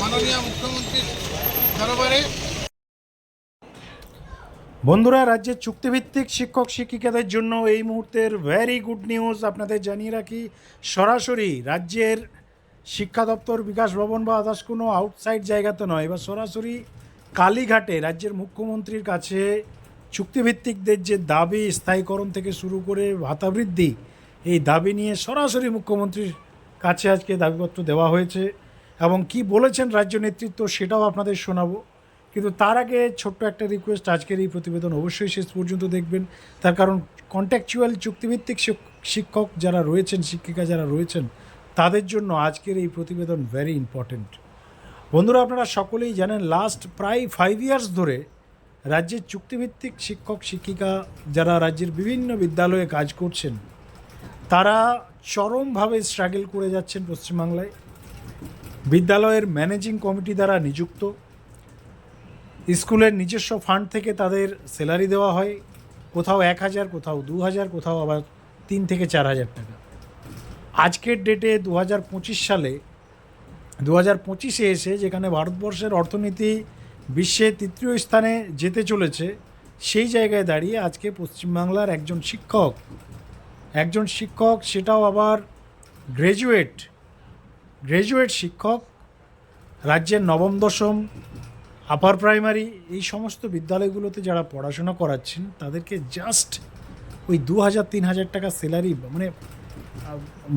মাননীয় মুখ্যমন্ত্রীর দরবারে। বন্ধুরা, রাজ্যের চুক্তিভিত্তিক শিক্ষক শিক্ষিকাদের জন্য এই মুহূর্তের ভেরি গুড নিউজ আপনাদের জানিয়ে রাখি। সরাসরি রাজ্যের শিক্ষা দপ্তর, বিকাশ ভবন বা আদার্স কোনো আউটসাইড জায়গাতে নয়। এবার সরাসরি কালীঘাটে রাজ্যের মুখ্যমন্ত্রীর কাছে চুক্তিভিত্তিকদের যে দাবি, স্থায়ীকরণ থেকে শুরু করে ভাতা বৃদ্ধি এই দাবি নিয়ে সরাসরি মুখ্যমন্ত্রীর কাছে আজকে দাবিপত্র দেওয়া হয়েছে। এবং কি বলেছেন রাজ্য নেতৃত্ব সেটাও আপনাদের শোনাবো। কিন্তু তার আগে ছোট্ট একটা রিকোয়েস্ট আজকের এই প্রতিবেদন অবশ্যই শেষ পর্যন্ত দেখবেন। তার কারণ কন্ট্যাকচুয়াল চুক্তিভিত্তিক শিক্ষক যারা রয়েছেন, শিক্ষিকা যারা রয়েছেন, তাদের জন্য আজকের এই প্রতিবেদন ভেরি ইম্পর্ট্যান্ট বন্ধুরা, আপনারা সকলেই জানেন লাস্ট প্রায় ফাইভ ইয়ার্স ধরে রাজ্যের চুক্তিভিত্তিক শিক্ষক, শিক্ষিকা যারা রাজ্যের বিভিন্ন বিদ্যালয়ে কাজ করছেন, তারা চরমভাবে স্ট্রাগল করে যাচ্ছেন পশ্চিমবাংলায়। বিদ্যালয়ের ম্যানেজিং কমিটি দ্বারা নিযুক্ত। স্কুলের নিজস্ব ফান্ড থেকে তাদের স্যালারি দেওয়া হয়। কোথাও এক হাজার, কোথাও দু হাজার, কোথাও আবার তিন থেকে চার হাজার টাকা। আজকের ডেটে দু হাজার পঁচিশ সালে দু হাজার পঁচিশে এসে যেখানে ভারতবর্ষের অর্থনীতি বিশ্বে তৃতীয় স্থানে যেতে চলেছে, সেই জায়গায় দাঁড়িয়ে আজকে পশ্চিমবাংলার একজন শিক্ষক। একজন শিক্ষক, সেটাও আবার গ্র্যাজুয়েট গ্র্যাজুয়েট শিক্ষক, রাজ্যের নবম, দশম, আপার প্রাইমারি, এই সমস্ত বিদ্যালয়গুলোতে যারা পড়াশোনা করাচ্ছেন, তাদেরকে জাস্ট ওই দু হাজার, তিন হাজার টাকা স্যালারি মানে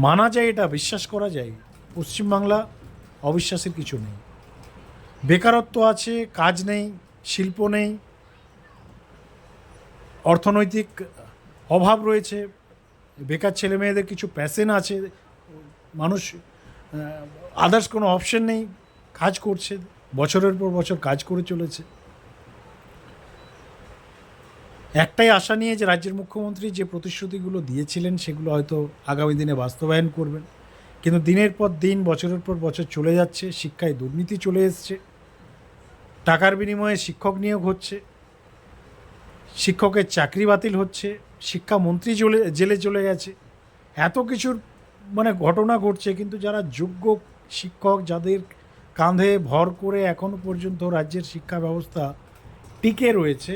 মানা যায় এটা, বিশ্বাস করা যায়। পশ্চিমবাংলা অবিশ্বাসের কিছু নেই। বেকারত্ব আছে, কাজ নেই, শিল্প নেই, অর্থনৈতিক অভাব রয়েছে, বেকার ছেলে মেয়েদের কিছু প্যাশন আছে, মানুষ আদার্স কোনো অপশন নেই, কাজ করছে, বছরের পর বছর কাজ করে চলেছে। একটাই আশা নিয়ে যে রাজ্যের মুখ্যমন্ত্রী যে প্রতিশ্রুতিগুলো দিয়েছিলেন, সেগুলো হয়তো আগামী দিনে বাস্তবায়ন করবেন। কিন্তু দিনের পর দিন, বছরের পর বছর চলে যাচ্ছে, শিক্ষায় দুর্নীতি চলে এসছে, টাকার বিনিময়ে শিক্ষক নিয়োগ হচ্ছে, শিক্ষকের চাকরি বাতিল হচ্ছে, শিক্ষামন্ত্রী চলে জেলে চলে গেছে, এত কিছুর মানে ঘটনা ঘটছে, কিন্তু যারা যোগ্য শিক্ষক যাদের কাঁধে ভর করে এখনও পর্যন্ত রাজ্যের শিক্ষা ব্যবস্থা টিকে রয়েছে,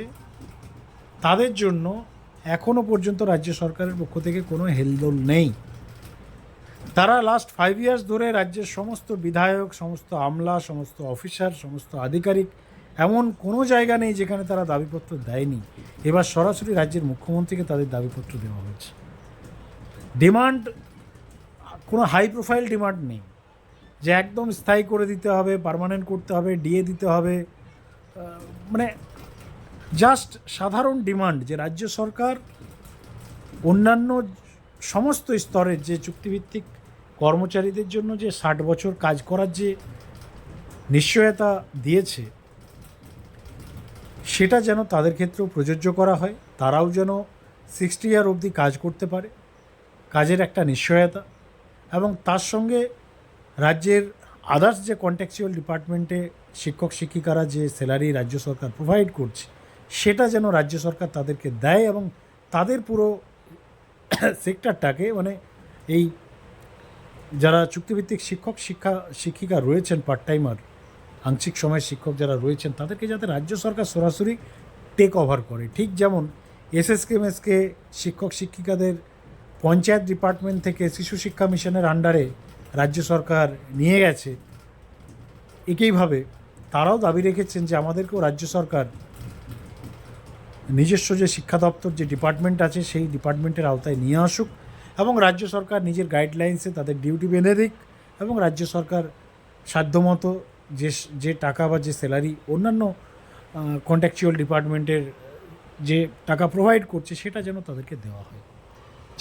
তাদের জন্য এখনও পর্যন্ত রাজ্য সরকারের পক্ষ থেকে কোনো হেলদোল নেই। তারা লাস্ট ফাইভ ইয়ার্স ধরে রাজ্যের সমস্ত বিধায়ক, সমস্ত আমলা, সমস্ত অফিসার সমস্ত আধিকারিক, এমন কোনো জায়গা নেই যেখানে তারা দাবিপত্র দেয়নি। এবার সরাসরি রাজ্যের মুখ্যমন্ত্রীকে তাদের দাবিপত্র দেওয়া হয়েছে। ডিমান্ড কোনো হাই প্রোফাইল ডিমান্ড নেই। যে একদম স্থায়ী করে দিতে হবে পার্মানেন্ট করতে হবে ডিএ দিতে হবে। মানে জাস্ট সাধারণ ডিমান্ড যে রাজ্য সরকার অন্যান্য সমস্ত স্তরের যে চুক্তিভিত্তিক কর্মচারীদের জন্য যে ষাট বছর কাজ করার যে নিশ্চয়তা দিয়েছে, সেটা যেন তাদের ক্ষেত্রেও প্রযোজ্য করা হয়। তারাও যেন সিক্সটি ইয়ার অবধি কাজ করতে পারে। কাজের একটা নিশ্চয়তা। এবং তার সঙ্গে রাজ্যের আদার্স যে কন্ট্যাকচুয়াল ডিপার্টমেন্টে শিক্ষক শিক্ষিকারা যে স্যালারি রাজ্য সরকার প্রোভাইড করছে, সেটা যেন রাজ্য সরকার তাদেরকে দেয় এবং তাদের পুরো সেক্টরটাকে মানে এই যারা চুক্তিভিত্তিক শিক্ষক, শিক্ষা, শিক্ষিকা রয়েছেন পার্ট টাইমার আংশিক সময়ের শিক্ষক যারা রয়েছেন, তাদেরকে যাতে রাজ্য সরকার সরাসরি টেক ওভার করে। ঠিক যেমন এসএসকেএমএসকে শিক্ষক, শিক্ষিকাদের পঞ্চায়েত ডিপার্টমেন্ট থেকে শিশু শিক্ষা মিশনের আন্ডারে রাজ্য সরকার নিয়ে গেছে। একইভাবে তারাও দাবি রেখেছেন যে আমাদেরকেও রাজ্য সরকার নিজস্ব যে শিক্ষা দপ্তর, যে ডিপার্টমেন্ট আছে, সেই ডিপার্টমেন্টের আওতায় নিয়ে আসুক এবং রাজ্য সরকার নিজের গাইডলাইন্সে তাদের ডিউটি বেঁধে দিক এবং রাজ্য সরকার সাধ্যমতো যে যে টাকা বা যে স্যালারি অন্যান্য কন্ট্যাকচুয়াল ডিপার্টমেন্টের যে টাকা প্রোভাইড করছে, সেটা যেন তাদেরকে দেওয়া হয়।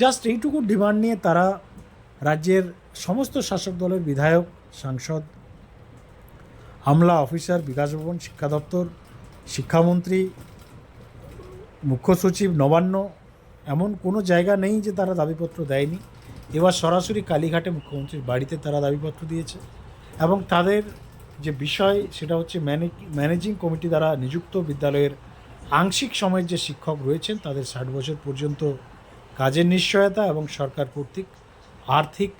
জাস্ট এইটুকু ডিমান্ড নিয়ে তারা রাজ্যের সমস্ত শাসক দলের বিধায়ক, সাংসদ, আমলা অফিসার, বিকাশ ভবন শিক্ষা দপ্তর, শিক্ষামন্ত্রী, মুখ্য সচিব নবান্ন, এমন কোনো জায়গা নেই যে তারা দাবিপত্র দেয়নি। এবার সরাসরি কালীঘাটে মুখ্যমন্ত্রীর বাড়িতে তারা দাবিপত্র দিয়েছে এবং তাদের যে বিষয় সেটা হচ্ছে ম্যানেজিং কমিটি দ্বারা নিযুক্ত বিদ্যালয়ের আংশিক সময়ের যে শিক্ষক রয়েছেন, তাদের ষাট বছর পর্যন্ত কাজের নিশ্চয়তা এবং সরকার কর্তৃক আর্থিক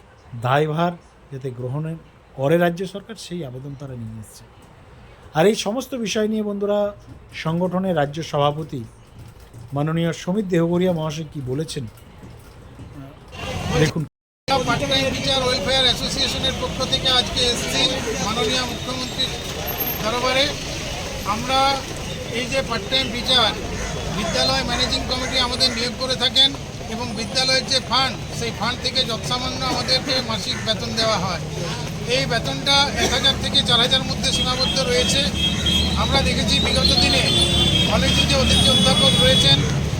দায়ভার যাতে গ্রহণের করে রাজ্য সরকার, সেই আবেদন তারা নিয়ে এসছে। আর এই সমস্ত বিষয় নিয়ে বন্ধুরা, সংগঠনের রাজ্য সভাপতি মাননীয় সমিত দেহগরিয়া মহাশয় কি বলেছেন, দেখুন। অ্যাসোসিয়েশনের পক্ষ থেকে আজকে এসেছি মাননীয় মুখ্যমন্ত্রীর দরবারে। আমরা এই যে পার্ট টাইম টিচার বিদ্যালয় ম্যানেজিং কমিটি আমাদের নিয়োগ করে থাকেন। এবং বিদ্যালয়ের যে ফান্ড সেই ফান্ড থেকে যৎসামান্য আমাদেরকে মাসিক বেতন দেওয়া হয়। এই বেতনটা এক হাজার থেকে চার হাজার মধ্যে সীমাবদ্ধ রয়েছে। আমরা দেখেছি বিগত দিনে কলেজে যে অতিথি অধ্যাপক রয়েছেন,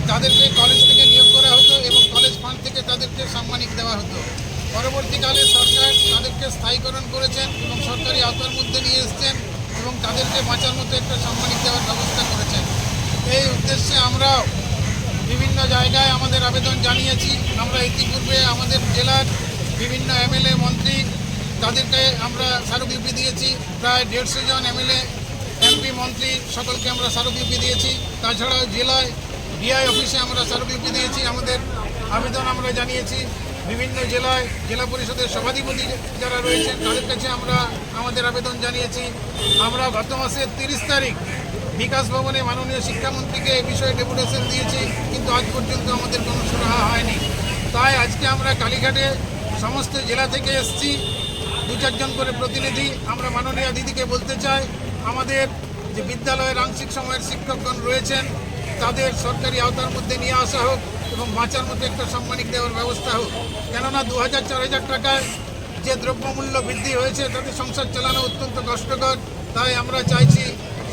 তাদেরকে কলেজ থেকে নিয়োগ করা হতো এবং কলেজ ফান্ড থেকে তাদেরকে সাম্মানিক দেওয়া হতো। পরবর্তীকালে সরকার তাদেরকে স্থায়ীকরণ করেছেন এবং সরকারি আওতার মধ্যে নিয়ে এসছেন এবং তাদেরকে বাঁচার মতো একটা সাম্মানিক দেওয়ার ব্যবস্থা করেছেন। এই উদ্দেশ্যে আমরাও বিভিন্ন জায়গায় আমাদের আবেদন জানিয়েছি। আমরা ইতিপূর্বে আমাদের জেলার বিভিন্ন এমএলএ, মন্ত্রী, তাদেরকে আমরা স্মারকলিপি দিয়েছি। প্রায় দেড়শো জন এমএলএ, এমপি, মন্ত্রী সকলকে আমরা স্মারকলিপি দিয়েছি। তাছাড়াও জেলায় ডিআই অফিসে আমরা স্মারকলিপি দিয়েছি। আমাদের আবেদন আমরা জানিয়েছি। বিভিন্ন জেলায় জেলা পরিষদের সভাধিপতি যারা রয়েছেন, তাদের কাছে আমরা আমাদের আবেদন জানিয়েছি। আমরা গত মাসের তিরিশ তারিখ বিকাশ ভবনে মাননীয় শিক্ষামন্ত্রীকে এই বিষয়ে ডেপুটেশন দিয়েছি, কিন্তু আজ পর্যন্ত আমাদের কোনো সুরাহা হয়নি। তাই আজকে আমরা কালীঘাটে সমস্ত জেলা থেকে এসেছি। দু চারজন করে প্রতিনিধি, আমরা মাননীয় দিদিকে বলতে চাই, আমাদের যে বিদ্যালয়ের আংশিক সময়ের শিক্ষকগণ রয়েছেন, তাদের সরকারি আওতার মধ্যে নিয়ে আসা হোক। এবং বাঁচার মতো একটা সম্মানিক দেওয়ার ব্যবস্থা হোক। কেননা দু হাজার চার হাজার টাকায় যে দ্রব্যমূল্য বৃদ্ধি হয়েছে, তাতে সংসার চালানো অত্যন্ত কষ্টকর। তাই আমরা চাইছি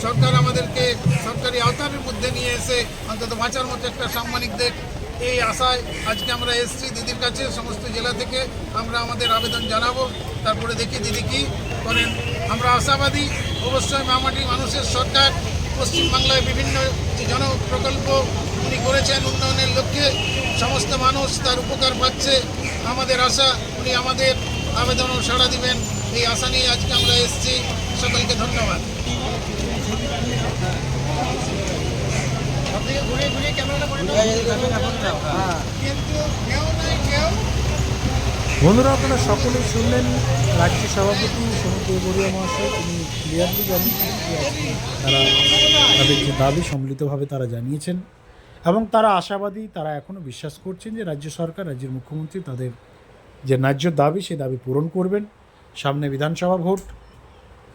সরকার আমাদেরকে সরকারি আওতার মধ্যে নিয়ে এসে অন্তত বাঁচার মতো একটা সাম্মানিক দেখ এই আশায় আজকে আমরা এসেছি দিদির কাছে, সমস্ত জেলা থেকে। আমরা আমাদের আবেদন জানাব। তারপরে দেখি দিদি কি করেন। আমরা আশাবাদী, অবশ্যই মামাটি মানুষের সরকার, পশ্চিমবাংলায় বিভিন্ন যে জন উনি করেছেন উন্নয়নের লক্ষ্যে। সমস্ত মানুষ তার উপকার পাচ্ছে। আমাদের আশা উনি আমাদের আবেদনও সাড়া দিবেন। এই আশা নিয়ে আজকে আমরা এসেছি। সকলকে ধন্যবাদ। কিন্তু কেউ নাই কেউ। বন্ধুরা আপনারা সকলেই শুনলেন রাজ্য সভাপতি সমিত দেহগরিয়া মহাশয় তিনি ক্লিয়ারলি জানিয়েছেন তারা তাদের যে দাবি সম্মিলিতভাবে তারা জানিয়েছেন। এবং তারা আশাবাদী, তারা এখনও বিশ্বাস করছেন যে রাজ্য সরকার, রাজ্যের মুখ্যমন্ত্রী তাদের যে ন্যায্য দাবি সেই দাবি পূরণ করবেন। সামনে বিধানসভা ভোট।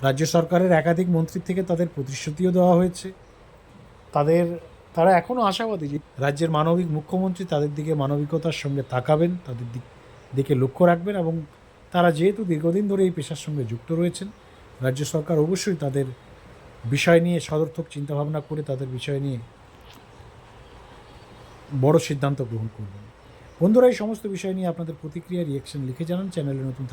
রাজ্য সরকারের একাধিক মন্ত্রীর থেকে তাদের প্রতিশ্রুতিও দেওয়া হয়েছে। তাদের, তারা এখনও আশাবাদী যে রাজ্যের মানবিক মুখ্যমন্ত্রী তাদের দিকে মানবিকতার সঙ্গে তাকাবেন, তাদের দিক, দিকে লক্ষ্য রাখবেন এবং তারা যেহেতু দীর্ঘদিন ধরে এই পেশার সঙ্গে যুক্ত রয়েছেন, রাজ্য সরকার অবশ্যই তাদের বিষয় নিয়ে সদর্থক চিন্তাভাবনা করে তাদের বিষয় নিয়ে বড় সিদ্ধান্ত গ্রহণ করবেন। বন্ধুরা, এই সমস্ত বিষয় নিয়ে আপনাদের প্রতিক্রিয়া রিয়েকশন লিখে জানান। চ্যানেলে নতুন